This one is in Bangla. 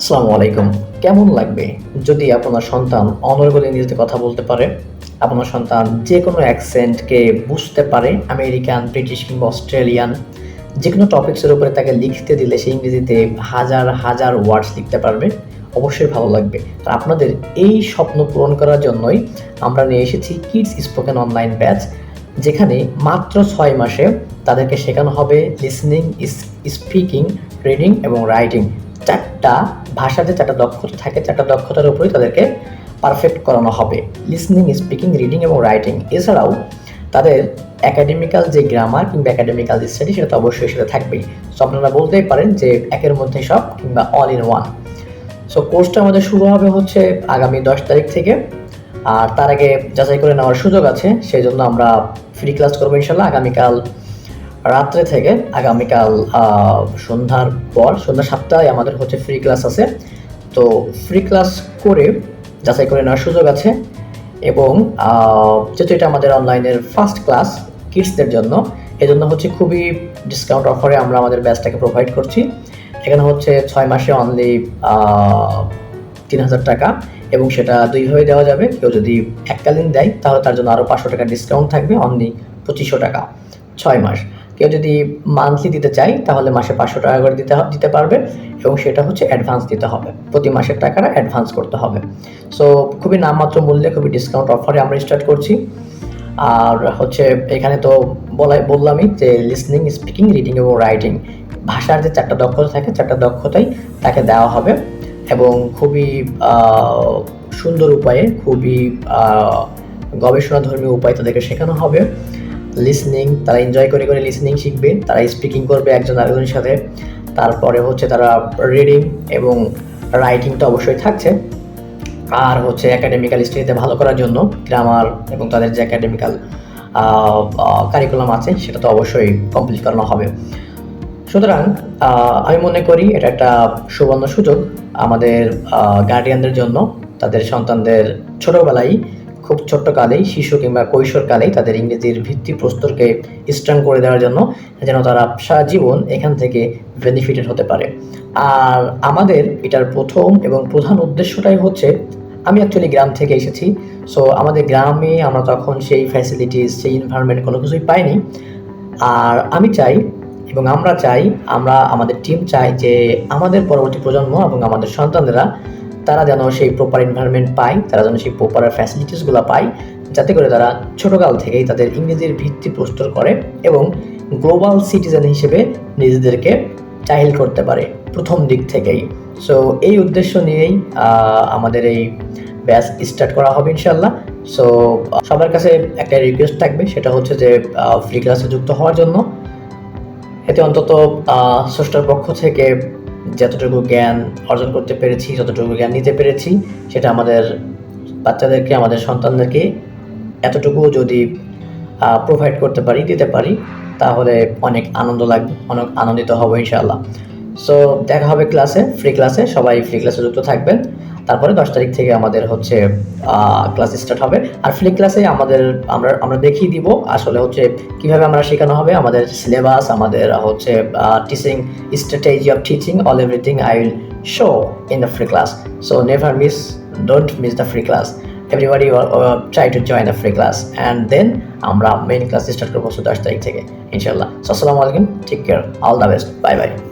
আসসালামু আলাইকুম। কেমন লাগবে যদি আপনার সন্তান অনর্গল ইংরেজিতে কথা বলতে পারে? আপনার সন্তান যে কোনো অ্যাকসেন্টকে বুঝতে পারে আমেরিকান ব্রিটিশ কিংবা অস্ট্রেলিয়ান যে কোনো টপিক্সের উপরে তাকে লিখতে দিলে সে ইংরেজিতে হাজার হাজার ওয়ার্ডস লিখতে পারবে। অবশ্যই ভালো লাগবে। তো আপনাদের এই স্বপ্ন পূরণ করার জন্যই আমরা নিয়ে এসেছি কিডস স্পোকেন অনলাইন ব্যাচ যেখানে মাত্র ছয় মাসে তাদেরকে শেখানো হবে লিসনিং স্পিকিং রিডিং এবং রাইটিং চারটা ভাষাতে চারটা দক্ষতা থাকে, চারটা দক্ষতার উপরেই তাদেরকে পারফেক্ট করানো হবে। লিসনিং স্পিকিং রিডিং এবং রাইটিং এছাড়াও তাদের একাডেমিক্যাল যে গ্রামার কিংবা একাডেমিক্যাল স্টাডি সেটা তো অবশ্যই সেটা থাকবেই। সো আপনারা বলতেই পারেন যে একের মধ্যে সব কিংবা অল ইন ওয়ান সো কোর্সটা আমাদের শুরু হবে হচ্ছে আগামী দশ তারিখ থেকে। আর তার আগে যাচাই করে নেওয়ার সুযোগ আছে সেই জন্য আমরা ফ্রি ক্লাস করব ইনশাল্লাহ। আগামীকাল রাত্রে থেকে আগামীকাল সন্ধ্যার পর, সন্ধ্যা সাতটায় আমাদের হচ্ছে ফ্রি ক্লাস আছে। তো ফ্রি ক্লাস করে যাচাই করে নেওয়ার সুযোগ আছে এবং যেহেতু এটা আমাদের অনলাইনের ফার্স্ট ক্লাস কিডসদের জন্য, এজন্য হচ্ছে খুবই ডিসকাউন্ট অফারে আমরা আমাদের ব্যাচটাকে প্রোভাইড করছি। এখানে হচ্ছে ছয় মাসে অনলি তিন হাজার টাকা এবং সেটা দুইভাবে দেওয়া যাবে। কেউ যদি এককালীন দেয়, তাহলে তার জন্য আরও পাঁচশো টাকা ডিসকাউন্ট থাকবে অনলি পঁচিশশো টাকা, ছয় মাস। কেউ যদি মান্থলি দিতে চাই তাহলে মাসে পাঁচশো টাকা করে দিতে দিতে পারবে এবং সেটা হচ্ছে অ্যাডভান্স দিতে হবে। প্রতি মাসের টাকাটা অ্যাডভান্স করতে হবে। সো খুবই নামমাত্র মূল্যে, খুবই ডিসকাউন্ট অফারে আমরা স্টার্ট করছি। আর হচ্ছে এখানে তো বলাই, বললামই যে লিসনিং স্পিকিং রিডিং এবং রাইটিং ভাষার যে চারটা দক্ষতা থাকে, চারটা দক্ষতাই তাকে দেওয়া হবে এবং খুবই সুন্দর উপায়ে, খুবই গবেষণাধর্মী উপায় তাদেরকে শেখানো হবে। লিসনিং তারা এনজয় করে করে লিসনিং শিখবে, তারা স্পিকিং করবে একজন আরেকজনের সাথে। তারপরে হচ্ছে তারা রিডিং এবং রাইটিং তো অবশ্যই থাকছে। আর হচ্ছে একাডেমিক্যাল স্টাডিতে ভালো করার জন্য গ্রামার এবং তাদের যে একাডেমিক্যাল কারিকুলাম আছে, সেটা তো অবশ্যই কমপ্লিট করানো হবে। সুতরাং আমি মনে করি এটা একটা সুবর্ণ সুযোগ আমাদের গার্ডিয়ানদের জন্য, তাদের সন্তানদের ছোটবেলায় খুব ছোট্ট কালেই শিশু কিংবা কৈশোর কালেই তাদের ইংরেজির ভিত্তি প্রস্তরকে স্ট্রং করে দেওয়ার জন্য যেন তারা সারা জীবন এখান থেকে বেনিফিটেড হতে পারে। আর আমাদের এটার প্রথম এবং প্রধান উদ্দেশ্যটাই হচ্ছে, আমি অ্যাকচুয়ালি গ্রাম থেকে এসেছি সো আমাদের গ্রামে আমরা তখন সেই ফ্যাসিলিটিস সেই এনভায়রনমেন্ট কোনো কিছুই পাইনি। আর আমি চাই এবং আমরা চাই, আমরা, আমাদের টিম চাই যে আমাদের পরবর্তী প্রজন্ম এবং আমাদের সন্তানেরা তারা যেন সেই প্রপার এনভায়রনমেন্ট পায়, তারা যেন সেই প্রপার ফ্যাসিলিটিসগুলো পায়, যাতে করে তারা ছোটকাল থেকেই তাদের ইংরেজির ভিত্তি প্রস্তুত করে এবং গ্লোবাল সিটিজেন হিসেবে নিজেদেরকে চাহিল করতে পারে প্রথম দিক থেকেই। সো এই উদ্দেশ্য নিয়েই আমাদের এই ব্যাচ স্টার্ট করা হবে ইনশাল্লাহ সো সবার কাছে একটা রিকোয়েস্ট থাকবে, সেটা হচ্ছে যে ফ্রি ক্লাসে যুক্ত হওয়ার জন্য। এতে অন্তত স্রষ্টার পক্ষ থেকে যতটুকু জ্ঞান অর্জন করতে পেরেছি, যতটুকু জ্ঞান নিতে পেরেছি, সেটা আমাদের বাচ্চাদেরকে, আমাদের সন্তানদেরকে এতটুকু যদি প্রোভাইড করতে পারি, দিতে পারি, তাহলে অনেক আনন্দ লাগবে, অনেক আনন্দিত হব ইনশাআল্লাহ। সো দেখা হবে ক্লাসে ফ্রি ক্লাসে সবাই ফ্রি ক্লাসে যুক্ত থাকবেন। তারপরে দশ তারিখ থেকে আমাদের হচ্ছে ক্লাস স্টার্ট হবে। আর ফ্রি ক্লাসে আমাদের, আমরা আমরা দেখিয়ে দিব আসলে হচ্ছে কীভাবে আমরা শেখানো হবে। আমাদের সিলেবাস আমাদের হচ্ছে teaching strategy of teaching all everything I will show in the free class so never miss don't miss the free class everybody try to join the free class and then আমরা মেইন ক্লাস স্টার্ট করব দশ তারিখ থেকে ইনশাল্লাহ সো আসসালামু আলাইকুম take care all the best bye bye